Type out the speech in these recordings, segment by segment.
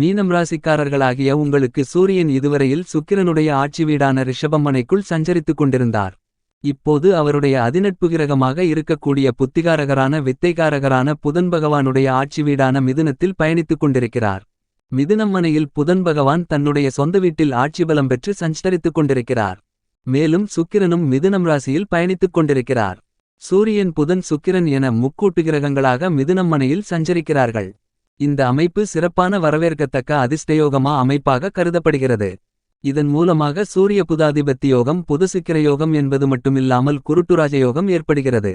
மீனம் ராசிக்காரர்களாகிய உங்களுக்கு சூரியன் இதுவரையில் சுக்கிரனுடைய ஆட்சி வீடான ரிஷபம்மனைக்குள் சஞ்சரித்துக் கொண்டிருந்தார். இப்போது அவருடைய அதிநட்பு கிரகமாக இருக்கக்கூடிய புத்திகாரகரான வித்தைகாரகரான புதன் பகவானுடைய ஆட்சி வீடான மிதுனத்தில் பயணித்துக் கொண்டிருக்கிறார். மிதுனம் மனையில் புதன் பகவான் தன்னுடைய சொந்த வீட்டில் ஆட்சி பலம் பெற்று சஞ்சரித்துக் கொண்டிருக்கிறார். மேலும் சுக்கிரனும் மிதுனம் ராசியில் பயணித்துக் கொண்டிருக்கிறார். சூரியன் புதன் சுக்கிரன் என முக்கூட்டு கிரகங்களாக மிதுனம் மனையில் சஞ்சரிக்கிறார்கள். இந்த அமைப்பு சிறப்பான வரவேற்கத்தக்க அதிர்ஷ்டயோகமா அமைப்பாக கருதப்படுகிறது. இதன் மூலமாக சூரிய புதாதிபத்தி யோகம் பொது சிக்கிரயோகம் என்பது மட்டுமில்லாமல் குருட்டுராஜ யோகம் ஏற்படுகிறது.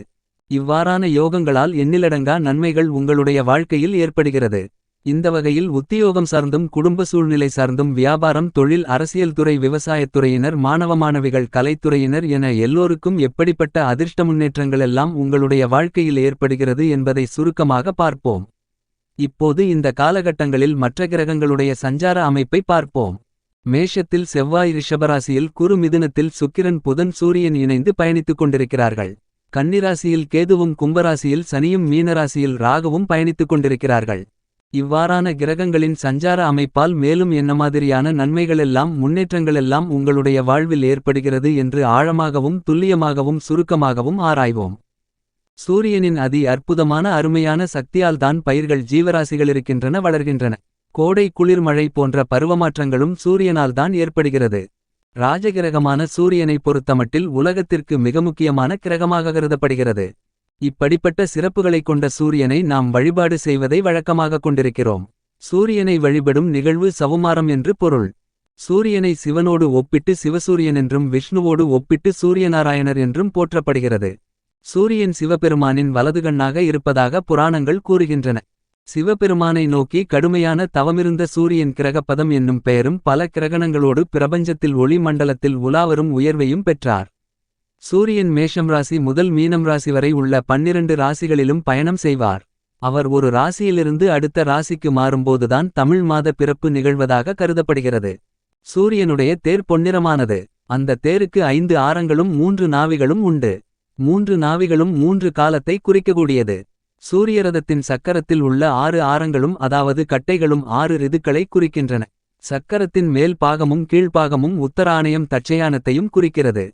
இவ்வாறான யோகங்களால் எண்ணிலடங்கா நன்மைகள் உங்களுடைய வாழ்க்கையில் ஏற்படுகிறது. இந்த வகையில் உத்தியோகம் சார்ந்தும் குடும்ப சூழ்நிலை சார்ந்தும் வியாபாரம் தொழில் அரசியல் துறை விவசாயத்துறையினர் மாணவ மாணவிகள் கலைத்துறையினர் என எல்லோருக்கும் எப்படிப்பட்ட அதிர்ஷ்ட முன்னேற்றங்கள் எல்லாம் உங்களுடைய வாழ்க்கையில் ஏற்படுகிறது என்பதை சுருக்கமாக பார்ப்போம். இப்போது இந்த காலகட்டங்களில் மற்ற கிரகங்களுடைய சஞ்சார அமைப்பை பார்ப்போம். மேஷத்தில் செவ்வாய் ரிஷபராசியில் குரு மிதுனத்தில் சுக்கிரன் புதன் சூரியன் இணைந்து பயணித்துக் கொண்டிருக்கிறார்கள். கன்னிராசியில் கேதுவும் கும்பராசியில் சனியும் மீனராசியில் ராகுவும் பயணித்துக் கொண்டிருக்கிறார்கள். இவ்வாறான கிரகங்களின் சஞ்சார அமைப்பால் மேலும் என்ன மாதிரியான நன்மைகளெல்லாம் முன்னேற்றங்களெல்லாம் உங்களுடைய வாழ்வில் ஏற்படுகிறது என்று ஆழமாகவும் துல்லியமாகவும் சுருக்கமாகவும் ஆராய்வோம். சூரியனின் அதி அற்புதமான அருமையான சக்தியால் தான் பயிர்கள் ஜீவராசிகளிருக்கின்றன வளர்கின்றன. கோடை குளிர் மழை போன்ற பருவமாற்றங்களும் சூரியனால் தான் ஏற்படுகிறது. ராஜகிரகமான சூரியனை பொறுத்தமட்டில் உலகத்திற்கு மிக முக்கியமான கிரகமாக கருதப்படுகிறது. இப்படிப்பட்ட சிறப்புகளைக் கொண்ட சூரியனை நாம் வழிபாடு செய்வதை வழக்கமாக கொண்டிருக்கிறோம். சூரியனை வழிபடும் நிகழ்வு சவுமாரம் என்று பொருள். சூரியனை சிவனோடு ஒப்பிட்டு சிவசூரியன் என்றும் விஷ்ணுவோடு ஒப்பிட்டு சூரியநாராயணர் என்றும் போற்றப்படுகிறது. சூரியன் சிவபெருமானின் வலதுகண்ணாக இருப்பதாக புராணங்கள் கூறுகின்றன. சிவபெருமானை நோக்கி கடுமையான தவமிருந்த சூரியன் கிரகப்பதம் என்னும் பெயரும் பல கிரகணங்களோடு பிரபஞ்சத்தில் ஒளி மண்டலத்தில் உலாவரும் உயர்வையும் பெற்றார். சூரியன் மேஷம் ராசி முதல் மீனம் ராசி வரை உள்ள பன்னிரண்டு ராசிகளிலும் பயணம் செய்வார். அவர் ஒரு ராசியிலிருந்து அடுத்த ராசிக்கு மாறும்போதுதான் தமிழ் மாத பிறப்பு நிகழ்வதாக கருதப்படுகிறது. சூரியனுடைய தேர் பொன்னிறமானது. அந்த தேருக்கு ஐந்து ஆரங்களும் மூன்று நாவிகளும் உண்டு. மூன்று நாவிகளும் மூன்று காலத்தை குறிக்கக்கூடியது. சூரியரதத்தின் சக்கரத்தில் உள்ள ஆறு ஆரங்களும் அதாவது கட்டைகளும் ஆறு ரிதுக்களை குறிக்கின்றன. சக்கரத்தின் மேல் பாகமும் கீழ்ப்பாகமும் உத்தராணயம் தட்சயானத்தையும் குறிக்கிறது.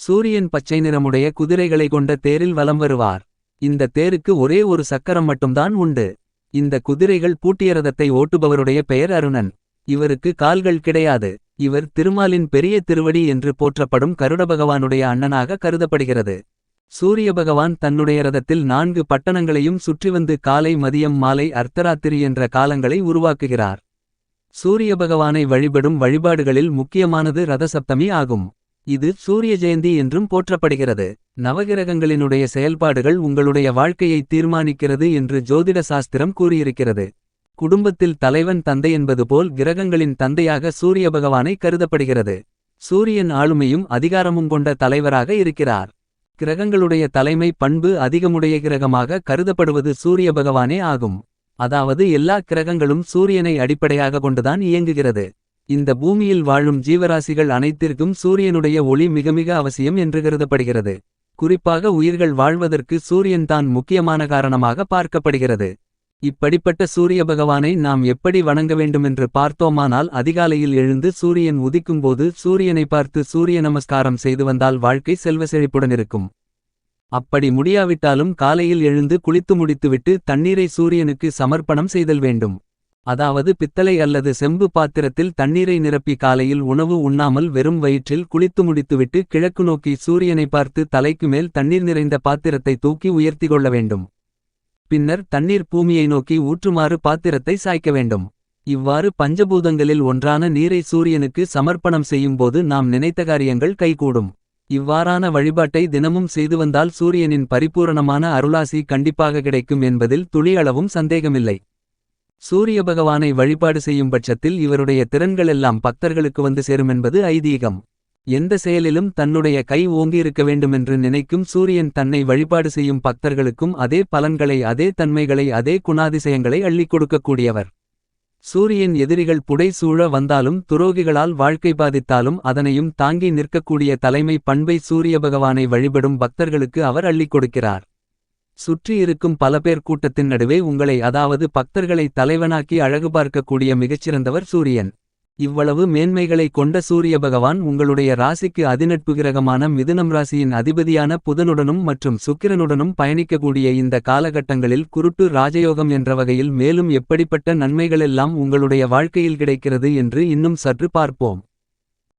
சூரியன் பச்சை நிறமுடைய குதிரைகளை கொண்ட தேரில் வலம் வருவார். இந்த தேருக்கு ஒரே ஒரு சக்கரம் மட்டும்தான் உண்டு. இந்த குதிரைகள் பூட்டிய ரதத்தை ஓட்டுபவருடைய பெயர் அருணன். இவருக்கு கால்கள் கிடையாது. இவர் திருமாலின் பெரிய திருவடி என்று போற்றப்படும் கருட பகவானுடைய அண்ணனாக கருதப்படுகிறது. சூரிய பகவான் தன்னுடைய ரதத்தில் நான்கு பட்டணங்களையும் சுற்றி வந்து காலை மதியம் மாலை அர்த்தராத்திரி என்ற காலங்களை உருவாக்குகிறார். சூரிய பகவானை வழிபடும் வழிபாடுகளில் முக்கியமானது ரதசப்தமி ஆகும். இது சூரிய ஜெயந்தி என்றும் போற்றப்படுகிறது. நவகிரகங்களினுடைய செயல்பாடுகள் உங்களுடைய வாழ்க்கையை தீர்மானிக்கிறது என்று ஜோதிட சாஸ்திரம் கூறியிருக்கிறது. குடும்பத்தில் தலைவன் தந்தை என்பது போல் கிரகங்களின் தந்தையாக சூரிய பகவானை கருதப்படுகிறது. சூரியன் ஆளுமையும் அதிகாரமும் கொண்ட தலைவராக இருக்கிறார். கிரகங்களுடைய தலைமை பண்பு அதிகமுடைய கிரகமாக கருதப்படுவது சூரிய பகவானே ஆகும். அதாவது எல்லா கிரகங்களும் சூரியனை அடிப்படையாக கொண்டுதான் இயங்குகிறது. இந்த பூமியில் வாழும் ஜீவராசிகள் அனைத்திற்கும் சூரியனுடைய ஒளி மிக மிக அவசியம் என்று கருதப்படுகிறது. குறிப்பாக உயிர்கள் வாழ்வதற்கு சூரியன் தான் முக்கியமான காரணமாக பார்க்கப்படுகிறது. இப்படிப்பட்ட சூரிய பகவானை நாம் எப்படி வணங்க வேண்டுமென்று பார்த்தோமானால் அதிகாலையில் எழுந்து சூரியன் உதிக்கும்போது சூரியனை பார்த்து சூரிய நமஸ்காரம் செய்து வந்தால் வாழ்க்கை செல்வ செழிப்புடன் இருக்கும். அப்படி முடியாவிட்டாலும் காலையில் எழுந்து குளித்து முடித்துவிட்டு தண்ணீரை சூரியனுக்கு சமர்ப்பணம் செய்தல் வேண்டும். அதாவது பித்தளை அல்லது செம்பு பாத்திரத்தில் தண்ணீரை நிரப்பி காலையில் உணவு உண்ணாமல் வெறும் வயிற்றில் குளித்து முடித்துவிட்டு கிழக்கு நோக்கி சூரியனை பார்த்து தலைக்கு மேல் தண்ணீர் நிறைந்த பாத்திரத்தை தூக்கி உயர்த்தி கொள்ள வேண்டும். பின்னர் தண்ணீர் பூமியை நோக்கி ஊற்றுமாறு பாத்திரத்தை சாய்க்க வேண்டும். இவ்வாறு பஞ்சபூதங்களில் ஒன்றான நீரை சூரியனுக்கு சமர்ப்பணம் செய்யும்போது நாம் நினைத்த காரியங்கள் கைகூடும். இவ்வாறான வழிபாட்டை தினமும் செய்து வந்தால் சூரியனின் பரிபூரணமான அருளாசி கண்டிப்பாக கிடைக்கும் என்பதில் துளியளவும் சந்தேகமில்லை. சூரிய பகவானை வழிபாடு செய்யும் பட்சத்தில் இவருடைய திறன்களெல்லாம் பக்தர்களுக்கு வந்து சேருமென்பது ஐதீகம். எந்த செயலிலும் தன்னுடைய கை ஓங்கியிருக்க வேண்டுமென்று நினைக்கும் சூரியன் தன்னை வழிபாடு செய்யும் பக்தர்களுக்கும் அதே பலன்களை அதே தன்மைகளை அதே குணாதிசயங்களை அள்ளிக் கொடுக்கக்கூடியவர். சூரியன் எதிரிகள் புடை சூழ வந்தாலும் துரோகிகளால் வாழ்க்கை பாதித்தாலும் அதனையும் தாங்கி நிற்கக்கூடிய தலைமை பண்பை சூரிய பகவானை வழிபடும் பக்தர்களுக்கு அவர் அள்ளிக் கொடுக்கிறார். சுற்றியிருக்கும் பல பேர் கூட்டத்தின் நடுவே உங்களை அதாவது பக்தர்களை தலைவனாக்கி அழகு பார்க்கக்கூடிய மிகச்சிறந்தவர் சூரியன். இவ்வளவு மேன்மைகளை கொண்ட சூரிய பகவான் உங்களுடைய ராசிக்கு அதிநட்பு கிரகமான மிதுனம் ராசியின் அதிபதியான புதனுடனும் மற்றும் சுக்கிரனுடனும் பயணிக்கக்கூடிய இந்த காலகட்டங்களில் குருட்டு ராஜயோகம் என்ற வகையில் மேலும் எப்படிப்பட்ட நன்மைகளெல்லாம் உங்களுடைய வாழ்க்கையில் கிடைக்கிறது என்று இன்னும் சற்று பார்ப்போம்.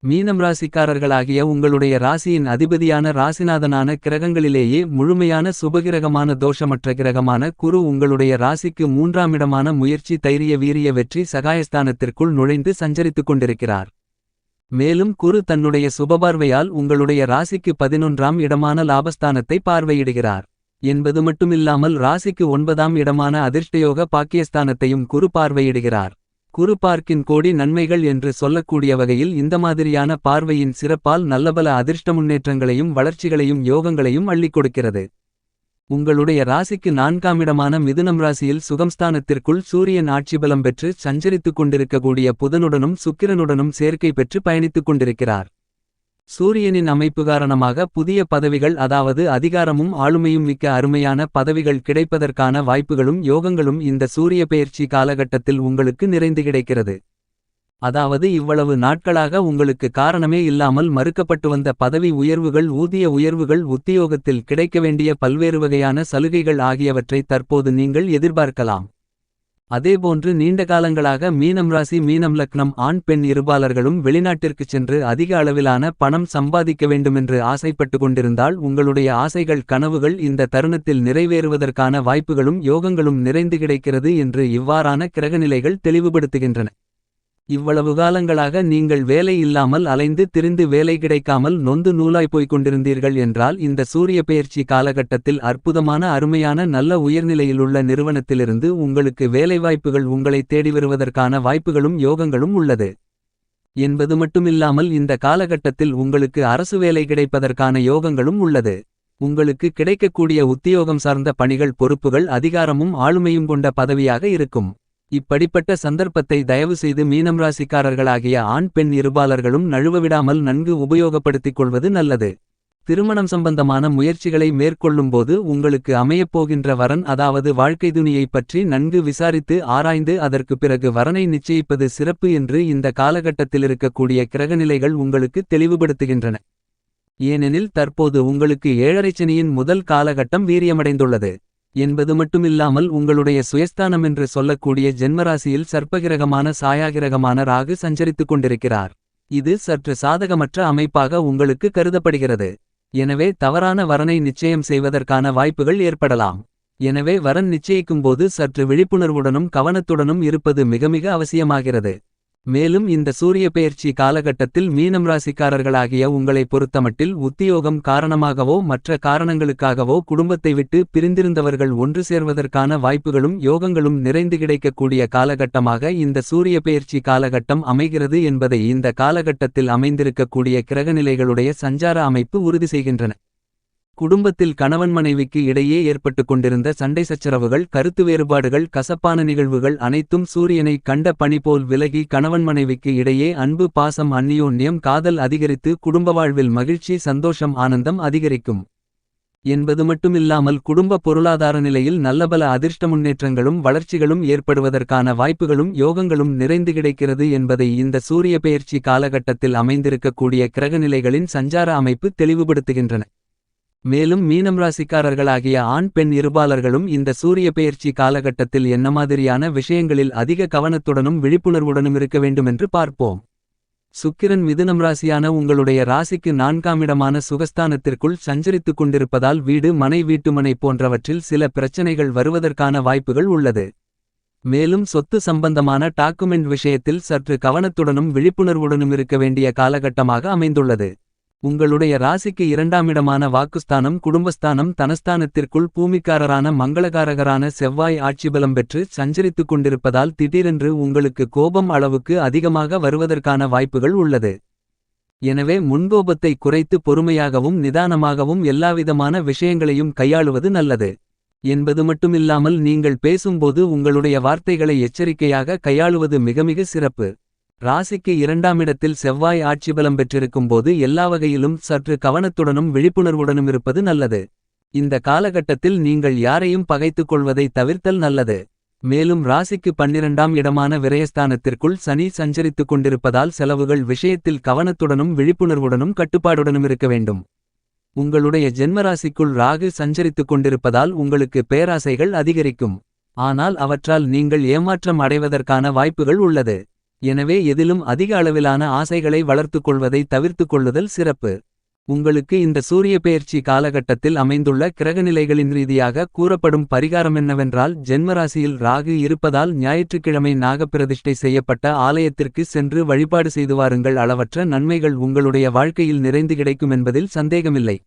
மீனம் ராசிக்காரர்களாகிய உங்களுடைய ராசியின் அதிபதியான ராசிநாதனான கிரகங்களிலேயே முழுமையான சுபகிரகமான தோஷமற்ற கிரகமான குரு உங்களுடைய ராசிக்கு மூன்றாம் இடமான முயற்சி தைரிய வீரிய வெற்றி சகாயஸ்தானத்திற்குள் நுழைந்து சஞ்சரித்துக் கொண்டிருக்கிறார். மேலும் குரு தன்னுடைய சுபபார்வையால் உங்களுடைய ராசிக்கு பதினொன்றாம் இடமான லாபஸ்தானத்தை பார்வையிடுகிறார். என்பது மட்டுமில்லாமல் ராசிக்கு ஒன்பதாம் இடமான அதிர்ஷ்டயோக பாக்கியஸ்தானத்தையும் குரு பார்வையிடுகிறார். குரு பார்க்கின் கோடி நன்மைகள் என்று சொல்லக்கூடிய வகையில் இந்த மாதிரியான பார்வையின் சிறப்பால் நல்லபல அதிர்ஷ்ட முன்னேற்றங்களையும் வளர்ச்சிகளையும் யோகங்களையும் அள்ளிக் கொடுக்கிறது. உங்களுடைய ராசிக்கு நான்காம் இடமான மிதுனம் ராசியில் சுகம்ஸ்தானத்திற்குள் சூரியன் ஆட்சிபலம் பெற்று சஞ்சரித்துக் கொண்டிருக்கக்கூடிய புதனுடனும் சுக்கிரனுடனும் சேர்க்கை பெற்று பயணித்துக் கொண்டிருக்கிறார். சூரியனின் அமைப்பு காரணமாக புதிய பதவிகள் அதாவது அதிகாரமும் ஆளுமையும் மிக்க அருமையான பதவிகள் கிடைப்பதற்கான வாய்ப்புகளும் யோகங்களும் இந்த சூரிய பெயர்ச்சி காலகட்டத்தில் உங்களுக்கு நிறைந்து கிடைக்கிறது. அதாவது இவ்வளவு நாட்களாக உங்களுக்கு காரணமே இல்லாமல் மறுக்கப்பட்டு வந்த பதவி உயர்வுகள் ஊதிய உயர்வுகள் உத்தியோகத்தில் கிடைக்க வேண்டிய பல்வேறு வகையான சலுகைகள் ஆகியவற்றை தற்போது நீங்கள் எதிர்பார்க்கலாம். அதேபோன்று நீண்ட காலங்களாக மீனம் ராசி மீனம் லக்னம் ஆண் பெண் இருபாலர்களும் வெளிநாட்டிற்கு சென்று அதிக அளவிலான பணம் சம்பாதிக்க வேண்டுமென்று ஆசைப்பட்டு கொண்டிருந்தால் உங்களுடைய ஆசைகள் கனவுகள் இந்த தருணத்தில் நிறைவேறுவதற்கான வாய்ப்புகளும் யோகங்களும் நிறைந்து கிடைக்கிறது என்று இவ்வாறான கிரகநிலைகள் தெளிவுபடுத்துகின்றன. இவ்வளவு காலங்களாக நீங்கள் வேலை இல்லாமல் அலைந்து திரிந்து வேலை கிடைக்காமல் நொந்து நூலாய் போய்க் கொண்டிருந்தீர்கள் என்றால் இந்த சூரிய பெயர்ச்சி காலகட்டத்தில் அற்புதமான அருமையான நல்ல உயர்நிலையிலுள்ள நிறுவனத்திலிருந்து உங்களுக்கு வேலைவாய்ப்புகள் உங்களை தேடி வருவதற்கான வாய்ப்புகளும் யோகங்களும் உள்ளது. என்பது மட்டுமில்லாமல் இந்த காலகட்டத்தில் உங்களுக்கு அரசு வேலை கிடைப்பதற்கான யோகங்களும் உள்ளது. உங்களுக்கு கிடைக்கக்கூடிய உத்தியோகம் சார்ந்த பணிகள் பொறுப்புகள் அதிகாரமும் ஆளுமையும் கொண்ட பதவியாக இருக்கும். இப்படிப்பட்ட சந்தர்ப்பத்தை தயவு செய்து மீனம் ராசிக்காரர்களாகிய ஆண் பெண் இருபாலர்களும் நழுவவிடாமல் நன்கு உபயோகப்படுத்திக் கொள்வது நல்லது. திருமணம் சம்பந்தமான முயற்சிகளை மேற்கொள்ளும்போது உங்களுக்கு அமையப்போகின்ற வரன் அதாவது வாழ்க்கை துணியைப் பற்றி நன்கு விசாரித்து ஆராய்ந்து அதற்கு பிறகு வரனை நிச்சயிப்பது சிறப்பு என்று இந்த காலகட்டத்தில் இருக்கக்கூடிய கிரகநிலைகள் உங்களுக்கு தெளிவுபடுத்துகின்றன. ஏனெனில் தற்போது உங்களுக்கு ஏழரைச்சனியின் முதல் காலகட்டம் வீரியமடைந்துள்ளது. என்பது மட்டுமில்லாமல் உங்களுடைய சுயஸ்தானம் என்று சொல்லக்கூடிய ஜென்மராசியில் சர்ப்பகிரகமான சாயாகிரகமான ராகு சஞ்சரித்துக் கொண்டிருக்கிறார். இது சற்று சாதகமற்ற அமைப்பாக உங்களுக்கு கருதப்படுகிறது. எனவே தவறான வரனை நிச்சயம் செய்வதற்கான வாய்ப்புகள் ஏற்படலாம். எனவே வரன் நிச்சயிக்கும்போது சற்று விழிப்புணர்வுடனும் கவனத்துடனும் இருப்பது மிக மிக அவசியமாகிறது. மேலும் இந்த சூரிய பெயர்ச்சி காலகட்டத்தில் மீனம் ராசிக்காரர்களாகிய உங்களை பொறுத்தமட்டில் உத்தியோகம் காரணமாகவோ மற்ற காரணங்களுக்காகவோ குடும்பத்தை விட்டு பிரிந்திருந்தவர்கள் ஒன்று சேர்வதற்கான வாய்ப்புகளும் யோகங்களும் நிறைந்து கிடைக்கக்கூடிய காலகட்டமாக இந்த சூரிய பெயர்ச்சி காலகட்டம் அமைகிறது என்பதை இந்த காலகட்டத்தில் அமைந்திருக்கக்கூடிய கிரகநிலைகளுடைய சஞ்சார அமைப்பு உறுதி செய்கின்றன. குடும்பத்தில் கணவன் மனைவிக்கு இடையே ஏற்பட்டு கொண்டிருந்த சண்டை சச்சரவுகள் கருத்து வேறுபாடுகள் கசப்பான நிகழ்வுகள் அனைத்தும் சூரியனை கண்ட பணி போல் விலகி கணவன் மனைவிக்கு இடையே அன்பு பாசம் அந்நியோன்யம் காதல் அதிகரித்து குடும்ப வாழ்வில் மகிழ்ச்சி சந்தோஷம் ஆனந்தம் அதிகரிக்கும். என்பது மட்டுமில்லாமல் குடும்ப பொருளாதார நிலையில் நல்லபல அதிர்ஷ்ட முன்னேற்றங்களும் வளர்ச்சிகளும் ஏற்படுவதற்கான வாய்ப்புகளும் யோகங்களும் நிறைந்து கிடைக்கிறது என்பதை இந்த சூரிய பெயர்ச்சி காலகட்டத்தில் அமைந்திருக்கக்கூடிய கிரகநிலைகளின் சஞ்சார அமைப்பு தெளிவுபடுத்துகின்றன. மேலும் மீனம் ராசிக்காரர்களாகிய ஆண் பெண் இருபாலர்களும் இந்த சூரிய பெயர்ச்சி காலகட்டத்தில் என்ன மாதிரியான விஷயங்களில் அதிக கவனத்துடனும் விழிப்புணர்வுடனும் இருக்க வேண்டுமென்று பார்ப்போம். சுக்கிரன் மிதுனம் ராசியான உங்களுடைய ராசிக்கு நான்காம் இடமான சுகஸ்தானத்திற்குள் சஞ்சரித்துக் கொண்டிருப்பதால் வீடு மனை வீட்டுமனை போன்றவற்றில் சில பிரச்சனைகள் வருவதற்கான வாய்ப்புகள் உள்ளது. மேலும் சொத்து சம்பந்தமான டாக்குமெண்ட் விஷயத்தில் சற்று கவனத்துடனும் விழிப்புணர்வுடனும் இருக்க வேண்டிய காலகட்டமாக அமைந்துள்ளது. உங்களுடைய ராசிக்கு இரண்டாம் இடமான வாக்குஸ்தானம் குடும்பஸ்தானம் தனஸ்தானத்திற்குள் பூமிக்காரரான மங்களகாரகரான செவ்வாய் ஆட்சிபலம் பெற்று சஞ்சரித்துக் கொண்டிருப்பதால் திடீரென்று உங்களுக்கு கோபம் அளவுக்கு அதிகமாக வருவதற்கான வாய்ப்புகள் உள்ளது. எனவே முன்கோபத்தை குறைத்து பொறுமையாகவும் நிதானமாகவும் எல்லாவிதமான விஷயங்களையும் கையாளுவது நல்லது. என்பது மட்டுமில்லாமல் நீங்கள் பேசும்போது உங்களுடைய வார்த்தைகளை எச்சரிக்கையாக கையாளுவது மிக மிக சிறப்பு. ராசிக்கு இரண்டாம் இடத்தில் செவ்வாய் ஆட்சிபலம் பெற்றிருக்கும் போது எல்லா வகையிலும் சற்று கவனத்துடனும் விழிப்புணர்வுடனும் இருப்பது நல்லது. இந்த காலகட்டத்தில் நீங்கள் யாரையும் பகைத்துக் கொள்வதை தவிர்த்தல் நல்லது. மேலும் ராசிக்கு பன்னிரண்டாம் இடமான விரயஸ்தானத்திற்குள் சனி சஞ்சரித்துக் கொண்டிருப்பதால் செலவுகள் விஷயத்தில் கவனத்துடனும் விழிப்புணர்வுடனும் கட்டுப்பாடுடனும் இருக்க வேண்டும். உங்களுடைய ஜென்மராசிக்குள் ராகு சஞ்சரித்துக் கொண்டிருப்பதால் உங்களுக்கு பேராசைகள் அதிகரிக்கும். ஆனால் அவற்றால் நீங்கள் ஏமாற்றம் அடைவதற்கான வாய்ப்புகள் உள்ளது. எனவே எதிலும் அதிக அளவிலான ஆசைகளை வளர்த்துக் கொள்வதை தவிர்த்துக் கொள்ளுதல் சிறப்பு. உங்களுக்கு இந்த சூரிய பெயர்ச்சி காலகட்டத்தில் அமைந்துள்ள கிரகநிலைகளின் ரீதியாக கூறப்படும் பரிகாரம் என்னவென்றால் ஜென்மராசியில் ராகு இருப்பதால் ஞாயிற்றுக்கிழமை நாகப்பிரதிஷ்டை செய்யப்பட்ட ஆலயத்திற்கு சென்று வழிபாடு செய்து வாருங்கள். அளவற்ற நன்மைகள் உங்களுடைய வாழ்க்கையில் நிறைந்து கிடைக்கும் என்பதில் சந்தேகமில்லை.